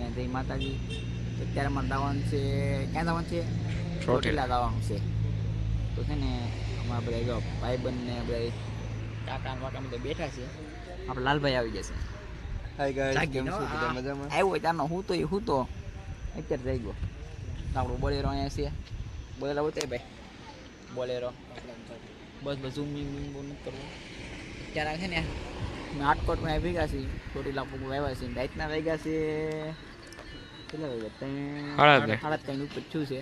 બધાને જય માતાજી તો અત્યારે અમારે દાવાનું છે ક્યાં દાવાનું છે ચોટીલા. દાવાનું છે તો છે ને અમારા બધા જો ભાઈબંધ ને બધા કાકા ને વાકા બધા બેઠા છે આપણે લાલભાઈ આવી જશે હાય ગાઈસ કેમ છો બધા મજામાં આવ્યો હોય ત્યારનો હું તો હું તો અત્યારે જઈ ગયો આપણો બોલેરો અહીંયા છે બોલેરો બતાય ભાઈ બોલેરો બસ બસ ઝૂમ ઝૂમ બિંગ કરવું અત્યારે છે ને મેં આટકોટમાં આવી ગયા છીએ. ચોટીલા પગ આવ્યા છે રાતના વાગ્યા છે કેટલા વાગ્યા ત્રણ સાડા ત્રણ. ઉપર છું છે.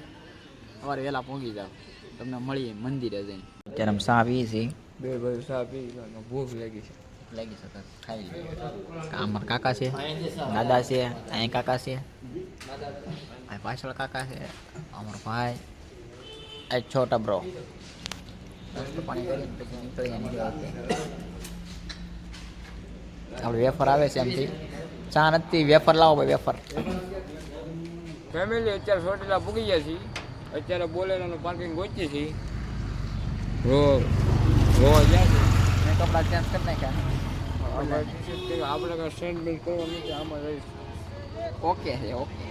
સવારે વહેલા પહોંચી જાવ તમને મળીએ મંદિરે જઈને. અત્યારે અમે સા પીએ છીએ. બે ભાઈ સા પી ભૂખ લાગી છે. લાગી શકે ખાઈ લઈએ. અમારા કાકા છે દાદા છે અહીં કાકા છે. અહીં પાછળ કાકા છે અમારો ભાઈ. આ છોટા બ્રો પાણી કરીને પછી નીકળી આપણે વેફર આવે છે એમથી. ચા નથી વેફર લાવો ભાઈ વેફર. ફેમિલી અત્યારે સોટેલા પૂગી ગયા છીએ. અત્યારે બોલેરોનું પાર્કિંગ ગોચી છીએ. રો રો ગયા છે. મેં કપડા ચેન્જ કરી નાખ્યા. આપણે આપણે સ્ટેન્ડ બિલ કરવાનું નથી આમાં રહીશ ઓકે છે ઓકે.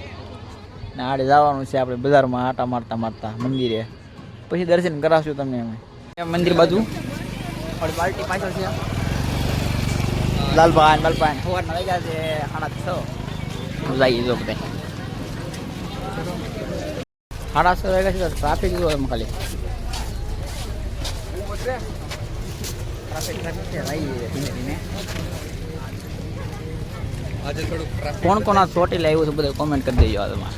ને આડે જવાનું છે આપણે બજારમાં આટા મારતા મારતા મંદિરે. પછી દર્શન કરાવશું તમને અમે. એ મંદિર બાજુ. પાર્ટી પાછળ છે. લાલભાઈ લાલભાઈ સવારના વાગ્યા છે સાડા છ. જઈએ જો બધા. સાડા છ છે તો ટ્રાફિક જો એમ ખાલી. કોણ કોણ આ ચોટીલા આવ્યું છે બધા કોમેન્ટ કરી દેજો આ તમારે.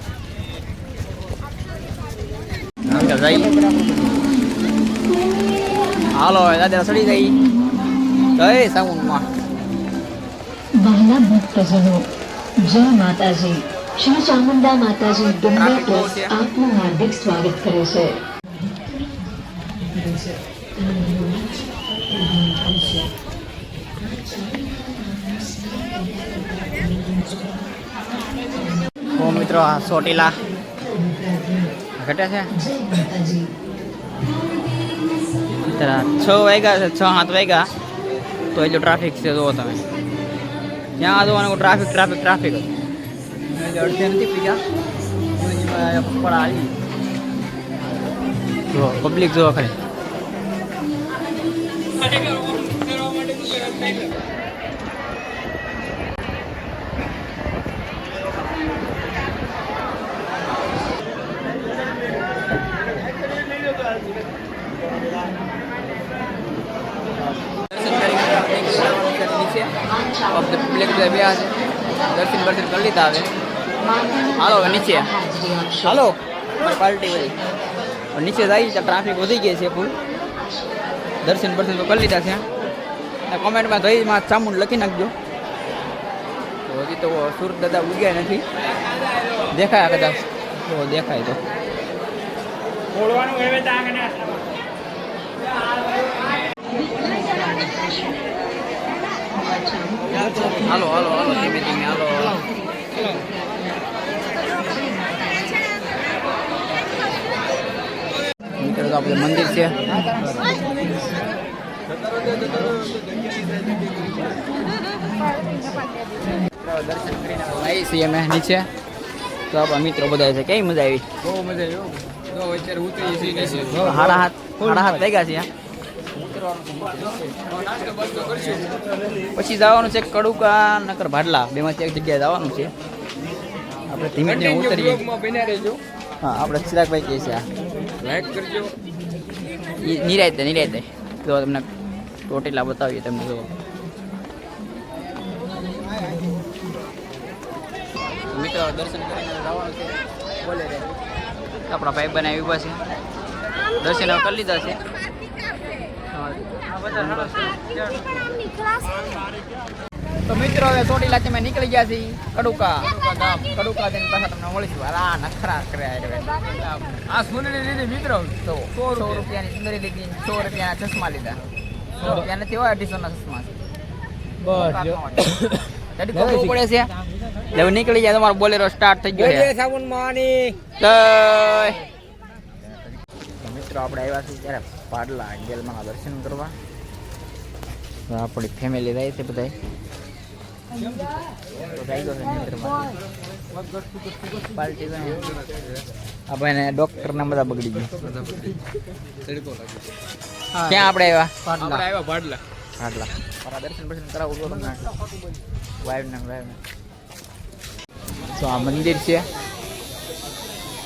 હાલો દાદા સડી ગઈ. જય સાઉન્ડમાં વહાલા ભક્તજનો જય માતાજી શ્રી ચામુંડા માતાજી ડુંગર ટ્રસ્ટ. આપનું હાર્દિક સ્વાગત કરે છે તો મિત્રો આ સોટીલા ઘટે છે? છ વાગ્યા છે છ સાત વાગ્યા. તો એટલું ટ્રાફિક છે જુઓ તમે. ત્યાં જોવાનું ટ્રાફિક ટ્રાફિક ટ્રાફિક જ અડધે નથી પીધા. પડા આવી. જુઓ પબ્લિક જોવા ખરી દર્શન કરી નીચે પબ્લિક બે છે લીધા હવે હાલો નીચે. હાલો. પાર્ટી હવે નીચે જાય તો ટ્રાફિક વધી ગઈ છે ફૂલ દર્શન બર્શન તો કરી લીધા છે. કોમેન્ટમાં જયમાં ચામુંડ લખી નાખજો. હજી તો સુરત દાદા ઉગ્યા નથી. દેખાયા કદાચ. તો દેખાય તો. હાલો હાલો હાલો ધીમે ધીમે હાલો મિત્રો તો આપણે મંદિર છે. દર્શન કરીને આવી છીએ અમે નીચે. તો આપણા મિત્રો બધા છે. કેવી મજા આવી? બહુ મજા આવી હાડા હાથ હાડા હાથ વાગ્યા છે પછી જવાનું છે કડુકા નકર ભાડલા બેમાંથી એક જગ્યાએ જવાનું છે. આપણે ધીમે ધીમે ઉતરીએ. હા આપણે ચિરાગભાઈ કહે છે આ. લાઈક કરજો. નિરાયતે નિરાયતે તો તમને ટોટેલા બતાવીએ તમને જો. મિત્રો દર્શન કરીને જવાનું છે. બોલે આપણા ભાઈ બનાવી આવી છે. દર્શન કરી લીધા છે. તો મિત્રો હવે ચોટીલા તમે નીકળી ગયા છીએ કડુકા. કડુકા જઈને પાછા તમને મળીશું. આ નખરા કર્યા આ સુંદરી લીધી મિત્રો. તો સો રૂપિયાની સુંદરી લીધી સો રૂપિયાના ચશ્મા લીધા. સો રૂપિયા નથી હોય અઢીસો ના ચશ્મા બસ પડે છે. એટલે નીકળી જાય તમારો બોલેરો સ્ટાર્ટ થઈ ગયો છે. સાબુન માની. મિત્રો આપણે આવ્યા છીએ ત્યારે પાડલા જેલમાં દર્શન કરવા. આપણી ફેમિલી રહી છે બધા તો થઈ ગયો છે નિંદ્રમાં. પાર્ટી આ ભાઈને ડોક્ટર ના બધા બગડી ગયા. ક્યાં આપણે આવ્યા? પાટલા પાટલા મારા દર્શન દર્શન કરાવું વાઈફ ને વાઈફ તો આ મંદિર છે.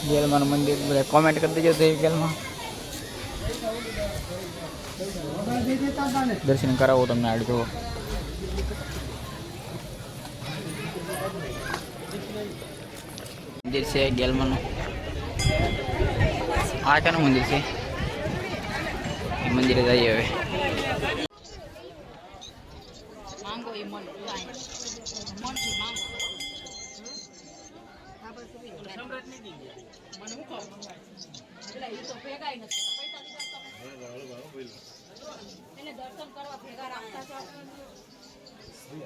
ગેલમાનું મંદિર બધા કોમેન્ટ કરી દેજો તો ગેલમાં. દર્શન કરાવો તમને આડ જુઓ. મંદિર છે, ગેલમાનું. આ ક્યાંનું મંદિર છે? એ મંદિરે જઈએ હવે. મન હું કહું? એટલે એ તો ભેગાય નથી. એને દર્શન કરવા ભેગા રાખતા છો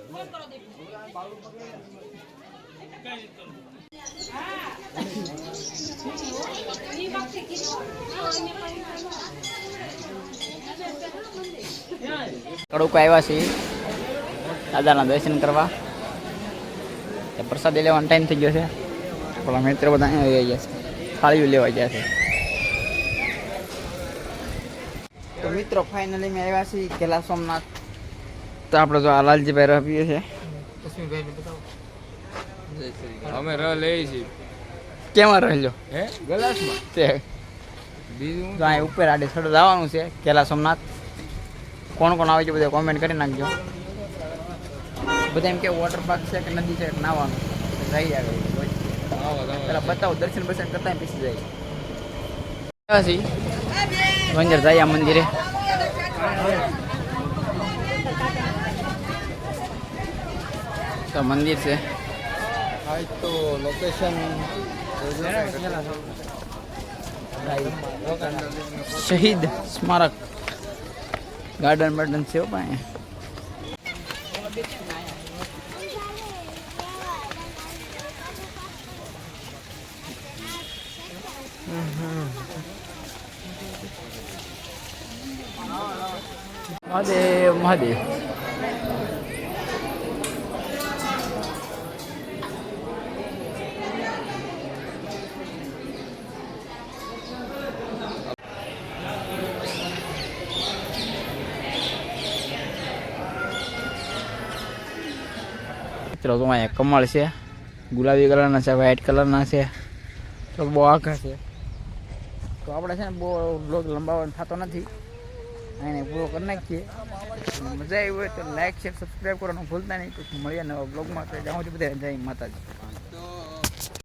ફોન કરો દીપુ કડુકા આવ્યા છીએ દાદાના દર્શન કરવા તે પ્રસાદી લેવાનો ટાઈમ થઈ ગયો છે આપણા મિત્ર બધા અહીંયા આવી ગયા છે થાળીઓ લેવા ગયા છે તો મિત્રો ફાઇનલી મેં આવ્યા છીએ કેલા સોમનાથ તો આપણે જો આ લાલજીભાઈ રહીએ છે અમે રહ લઈએ છીએ કેમાં રહેલો હે ગલાસમાં તે બીજું તો અહીં ઉપર આડે સડો જવાનું છે કેલા સોમનાથ કોણ કોણ આવે છે બધા કોમેન્ટ કરી નાખજો બધા એમ કે વોટર પાર્ક છે કે નદી છે કે નાવાનું જઈ આવે પેલા બતાવો દર્શન બર્શન કરતા બેસી જાય વંજર જાય આ મંદિરે તો મંદિર છે. તો લોકેશન શહીદ સ્મારક. ગાર્ડન બાર્ડન છે ભાઈ. મહાદેવ મહાદેવ. મિત્રો, તો અહીંયા કમળ છે, ગુલાબી કલરના છે વ્હાઇટ કલરના છે. તો બહુ આખા છે. તો આપણે છે ને બહુ બ્લોગ લંબાવવાનો થતો નથી. એને પૂરો કરી નાખીએ. મજા આવી હોય તો લાઈક શેર સબસ્ક્રાઈબ કરવાનું ભૂલતા નહીં. પછી મળીએ નવા બ્લોગમાં તો જાઉં છું બધા જય માતાજી.